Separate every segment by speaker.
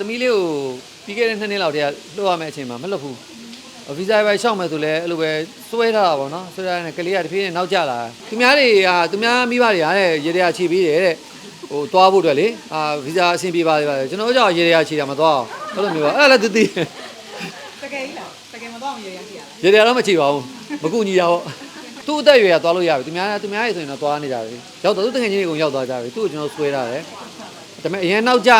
Speaker 1: သမီးလေးကိုပြီးခဲ့တဲ့နှစ်နှစ်လောက်တည်းကလွှတ်ရမယ့်အချိန်မှာမလွတ်ဘူးဗီဇာပဲရှောက်မယ်ဆိုလဲအဲ့လိုပဲစွဲထားတာပေါ့နော်စွဲထားတဲ့ကလေးကတဖြည်းဖြည်းနောက်ကျလာသူများတွေကသူများမိဘတွေကတဲ့ရေတရာခြေပြီးတယ်တဲ့ဟိုသွားဖို့အတွက်လေအာဗီဇာအဆင်ပြေပါလေပါကျွန်တော်ကြောက်ရေတရာခြေတာမသွားအောင်အဲ့လိုမျိုးပါအဲ့ဒါလည်းသူသိ
Speaker 2: တကယ်ကြီးလားတကယ်မတော့အောင်ရရရှိရလား
Speaker 1: ရေတရာတော့မခြေပါဘူးမကူညီတာပေါ့သူ့အသက်အရွယ်ကသွားလို့ရပြီသူများသူများရေဆိုရင်တော့သွားနေကြပြီရောက်တော့သူတကယ်ကြီးတွေကုန်ရောက်သွားကြပြီသူ့ကိုကျွန်တော်ဆွဲထားတယ် ဒါပေမဲ့အရင်နောက်ကျ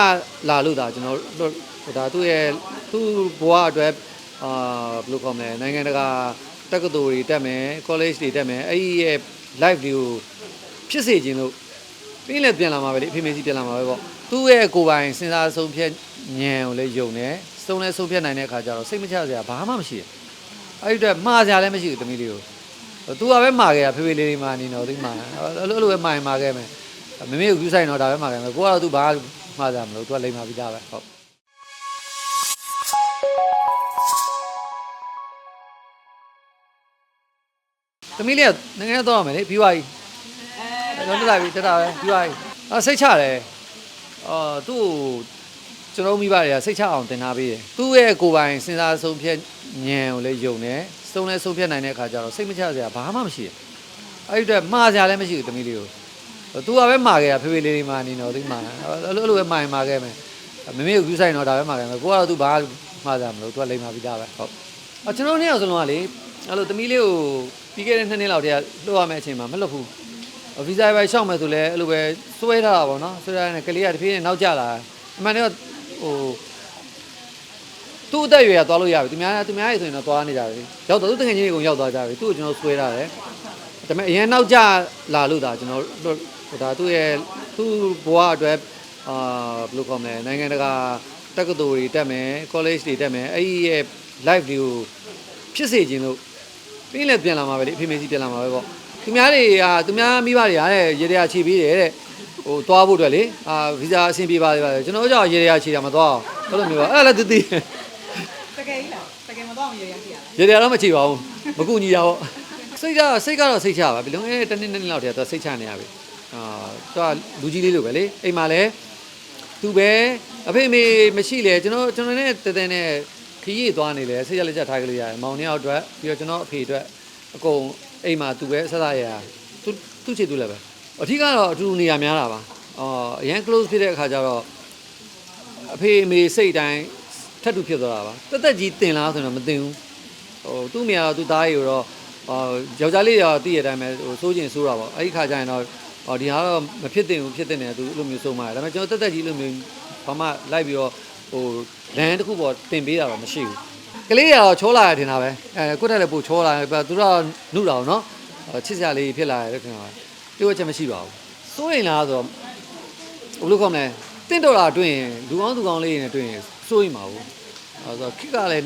Speaker 1: လာလို့ဒါကျွန်တော်တို့ဒါသူ့ရဲ့သူ့ဘဝအတွက်အာဘယ်လိုခေါ်မလဲနိုင်ငံတကာတက္ကသိုလ်တွေတက်မယ် college တွေတက်မယ်အဲ့ဒီရဲ့ live တွေကိုဖြစ်စေခြင်းလို့ပြီးလည်းပြန်လာမှာပဲလေအဖေမေစီပြန်လာမှာပဲပေါ့သူ့ရဲ့ကိုယ်ပိုင်စဉ်းစားဆုံးဖြတ်ဉာဏ်ကိုလည်းယုံတယ်စုံလဲဆုံးဖြတ်နိုင်တဲ့အခါကျတော့စိတ်မချစရာဘာမှမရှိဘူးအဲ့ဒီအတွက်မှားစရာလည်းမရှိဘူးတမီးလေးကိုသူကပဲမှာခဲ့တာဖေဖေလေးလေးမှာနေတော့သူမှာအဲ့လိုအဲ့လိုပဲမှာရင်မှာခဲ့မယ် မမေကိုယူဆိုင်တော့ဒါပဲမှာခဲ့မယ်ကိုကတော့သူဘာမှားကြမလို့သူကလိမ္မာပြီးသားပဲဟုတ်သမီးလေးကနိုင်ငံတော့မယ်လေပြီးသွားပြီအဲတော့တက်လာပြီတက်တာပဲပြီးသွားပြီအာစိတ်ချတယ်အာသူ့ကိုကျွန်တော်မိဘတွေကစိတ်ချအောင်တင်ထားပေးတယ်သူ့ရဲ့ကိုယ်ပိုင်စဉ်းစားဆုံးဖြတ်ဉာဏ်ကိုလည်းယုံတယ်စုံလဲဆုံးဖြတ်နိုင်တဲ့အခါကျတော့စိတ်မချစရာဘာမှမရှိဘူးအဲ့ဒီအတွက်မှားစရာလည်းမရှိဘူးသမီးလေးကို သူကပဲမှာခဲ့တာဖေဖေလေးလေးမှာနေတော့သူမှာအဲ့လိုအဲ့လိုပဲမှာရင်မှာခဲ့မယ်မမေကိုယူဆိုင်တော့ဒါပဲမှာခဲ့မယ်ကိုကတော့သူဘာမှာကြမလို့သူကလိမ္မာပြီးသားပဲဟုတ်အကျွန်တော်နှစ်ယောက်စလုံးကလေအဲ့လိုသမီးလေးကိုပြီးခဲ့တဲ့နှစ်နှစ်လောက်တည်းကလွှတ်ရမယ့်အချိန်မှာမလွတ်ဘူးဗီဇာပဲရှောက်မယ်ဆိုလဲအဲ့လိုပဲစွဲထားတာပေါ့နော်စွဲထားတဲ့ကလေးကတဖြည်းဖြည်းနောက်ကျလာအမှန်တကယ်ဟိုသူ့အသက်အရွယ်ကသွားလို့ရပြီသူများသူများရေဆိုရင်တော့သွားနေကြပြီရောက်တော့သူတကယ်ကြီးတွေကုန်ရောက်သွားကြပြီသူ့ကိုကျွန်တော်ဆွဲထားတယ်ဒါပေမဲ့အရင်နောက်ကျလာလို့ဒါကျွန်တော်တို့ဟို ဒါသူ့ရဲ့သူ့ဘဝအတွက်အာဘယ်လိုခေါ်မလဲနိုင်ငံတကာတက္ကသိုလ်တွေတက်မယ် college တွေတက်မယ်အဲ့ဒီရဲ့ live တွေကိုဖြစ်စေခြင်းလို့ပြီးလည်းပြန်လာမှာပဲလေအဖေမေစီပြန်လာမှာပဲပေါ့သူများတွေကသူများမိဘတွေကတဲ့ရေတရာခြေပြီးတယ်တဲ့ဟိုသွားဖို့အတွက်လေအာဗီဇာအဆင်ပြေပါလေပါကျွန်တော်ကြောက်ရေတရာခြေတာမသွားအောင်အဲ့လိုမျိုးပါအဲ့ဒါလည်းသူသိ
Speaker 2: တကယ်ကြီးလားတကယ်မတော့အောင်ရရရှိရလား
Speaker 1: ရေတရာတော့မခြေပါဘူးမကူညီတာပေါ့စိတ်ကစိတ်ကတော့စိတ်ချပါဘယ်လိုလဲတနေ့နေ့လောက်တည်းတော့စိတ်ချနေရပြီ အာသူကလူကြီးလေးလိုပဲလေအိမ်မှာလည်းသူပဲအဖေအမေမရှိလေကျွန်တော်ကျွန်တော်နဲ့တတဲနဲ့ခရီးသွားနေလေစိတ်ရလက်ချက်ထားကြလို့ရတယ်မောင်နှစ်ယောက်အတွက်ပြီးတော့ကျွန်တော်အဖေအတွက်အကုန်အိမ်မှာသူပဲဆက်ဆက်ရရသူသူ့ချေသူလည်းပဲအထူးကတော့အတူတူနေရများတာပါအော်အရန် close ဖြစ်တဲ့အခါကျတော့အဖေအမေစိတ်တိုင်းထပ်တူဖြစ်သွားတာပါတက်တက်ကြီးတင်လားဆိုတော့မတင်ဘူးဟိုသူ့မိကတော့သူ့သားကြီးကိုတော့ဟိုယောက်ျားလေးရောတည့်ရတဲ့အတိုင်းပဲဟိုစိုးကျင်စိုးတာပေါ့အဲ့ဒီခါကျရင်တော့ ဟောဒီဟာတော့မဖြစ်တင်ဘူးဖြစ်တင်တယ်သူအဲ့လိုမျိုးစိုးမှာဒါပေမဲ့ကျွန်တော်တက်တက်ကြီးလိုမျိုးဘာမှလိုက်ပြီးတော့ဟိုလမ်းတစ်ခုပေါ်တင်ပေးတာတော့မရှိဘူးကလေးကတော့ချောလာရထင်တာပဲအဲကိုယ့်တက်လည်းပို့ချောလာတယ်သူတို့ကနှုတာနော်ချစ်စရာလေးဖြစ်လာတယ်ခင်ဗျာပြောချက်မရှိပါဘူးစိုးရင်လားဆိုတော့ဘယ်လိုခေါ်မလဲတင့်တော်တာတွေ့ရင်လူကောင်းသူကောင်းလေးတွေနဲ့တွေ့ရင်စိုးရင်ပါဘူးအဲဆိုတော့ခစ်ကလည်း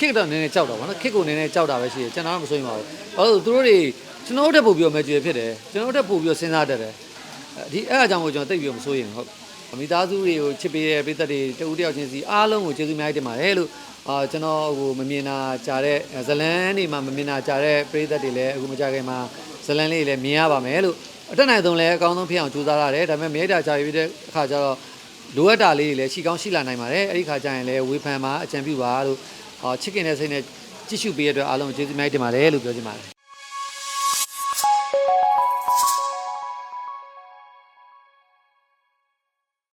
Speaker 1: ခစ်တော့နည်းနည်းကြောက်တာဗောနော်ခစ်ကိုနည်းနည်းကြောက်တာပဲရှိတယ်ကျွန်တော်ကမစိုးရင်ပါဘူးဘာလို့လဲသူတို့တွေကျွန်တော်တို့တက်ပို့ပြီးတော့မကြွယ်ဖြစ်တယ်ကျွန်တော်တို့တက်ပို့ပြီးတော့စဉ်းစားတတ်တယ်ဒီအဲ့အကြောင်းကိုကျွန်တော်သိပြီးတော့မစိုးရင်ဟုတ်မိသားစုတွေကိုချစ်ပေးတဲ့ပြည်သက်တွေတဦးတယောက်ချင်းစီအားလုံးကိုကျေးဇူးအများကြီးတင်ပါတယ်လို့အာကျွန်တော်ဟိုမမြင်တာကြားတဲ့ဇလန်းတွေမှာမမြင်တာကြားတဲ့ပြည်သက်တွေလည်းအခုမကြခင်မှာဇလန်းလေးလည်းမြင်ရပါမယ်လို့အတက်နိုင်ဆုံးလည်းအကောင်းဆုံးဖြစ်အောင်ကြိုးစားရတယ်ဒါပေမဲ့မြေတာကြာရပြီးတဲ့အခါကျတော့လိုအပ်တာလေးတွေလည်းရှိကောင်းရှိလာနိုင်ပါတယ်အဲ့ဒီခါကျရင်လည်းဝေဖန်ပါအကြံပြုပါလို့ဟော ချစ်ခင်တဲ့စိတ်နဲ့ကြည့်ရှုပေးရတဲ့အတွက်အားလုံးကျေးဇူးအများကြီးတင်ပါတယ်လို့ပြောချင်ပါတယ်